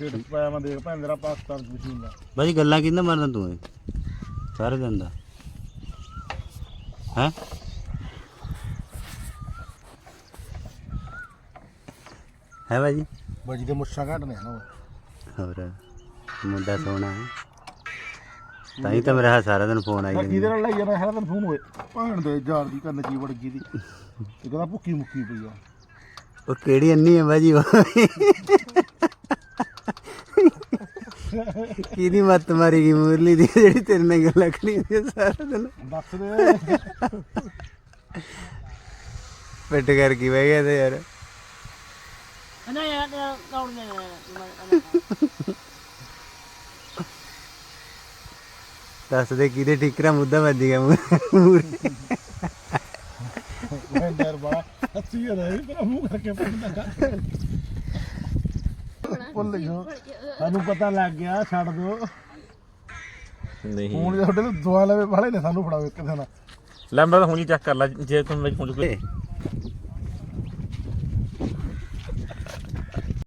ਢਿੱਡ ਪਾਇਆ ਮੈਂ ਦੇਖ ਭੈਣ ਤੇਰਾ ਪਾਕਿਸਤਾਨ ਦੀ ਮਸ਼ੀਨ ਦਾ। ਬਾਜੀ ਗੱਲਾਂ ਕਿੰਨਾ ਮਾਰਦਾ ਤੂੰ ਇਹ? ਸਾਰੇ ਦਿਨ ਦਾ। ਹੈ? ਹੈ ਬਾਜੀ ਬਾਜੀ ਦੇ ਮੁੱਛਾਂ ਘੱਟ ਨੇ ਨਾ ਹੋਰ ਮੁੰਡਾ ਸੋਹਣਾ ਹੈ। ਤਾਂ ਹੀ ਤਾਂ ਮੇਰਾ ਸਾਰਾ ਦਿਨ ਫੋਨ ਆਈ ਮੈਂ ਜਾਂਦਾ ਕਿਹਦੇ ਨਾਲ ਲਈ ਜਾਣਾ ਹੈ ਤਾਂ ਫੋਨ ਹੋਏ? ਭੈਣ ਦੇ ਯਾਰ ਦੀ ਕੰਨ ਕੀ ਵੜ ਗਈ ਦੀ। ਇਹ ਕਹਿੰਦਾ ਭੁੱਕੀ ਮੁੱਕੀ ਪਈ ਆ। ਉਹ ਕਿਹੜੀ ਅੰਨੀ ਹੈ ਬਾਜੀ ਉਹ? ਕਿਹਦੀ ਮੱਤ ਮਾਰੀ ਗਈ ਮੁਰਲੀ ਦੀ ਜਿਹੜੀ ਤੇਰੇ ਨਾਲ ਗੱਲਾਂ ਕਰੀ ਆ ਸਾਰਾ ਦਿਨ? ਦੱਸ ਦੇ। ਪਿੱਟ ਕਰ ਕੀ ਬਹਿ ਗਿਆ ਤੇ ਯਾਰ। ਨਹੀਂ ਯਾਰ ਕੌਣ ਨੇ ਦੱਸ ਦੇ ਕਿਹਦੇ ਟਿਕਰਾ ਮੁੱਦਾ ਵੱਜ ਗਿਆ ਮੂਰੇ ਭੈਣ ਯਾਰ ਬੜਾ ਹੱਸੀ ਆ ਰਹੀ ਤੇਰਾ ਮੂੰਹ ਕਰਕੇ ਪੈਂਦਾ ਭੁੱਲ ਗਿਆ ਸਾਨੂੰ ਪਤਾ ਲੱਗ ਗਿਆ ਛੱਡ ਦੋ ਨਹੀਂ। ਫੋਨ ਤੁਹਾਡੇ ਨੂੰ ਦੁਆ ਲਵੇ ਵਾਲੇ ਨੇ ਸਾਨੂੰ ਫੜਾਓ ਇੱਕ ਦਿਨ। ਲੈ ਮੈਂ ਤਾਂ ਹੁਣੀ ਚੈੱਕ ਕਰ ਲਾ ਜੇ ਤੁਹਾਨੂੰ ਮੇਰੇ ਫੋਨ 'ਚ ਕੋਈ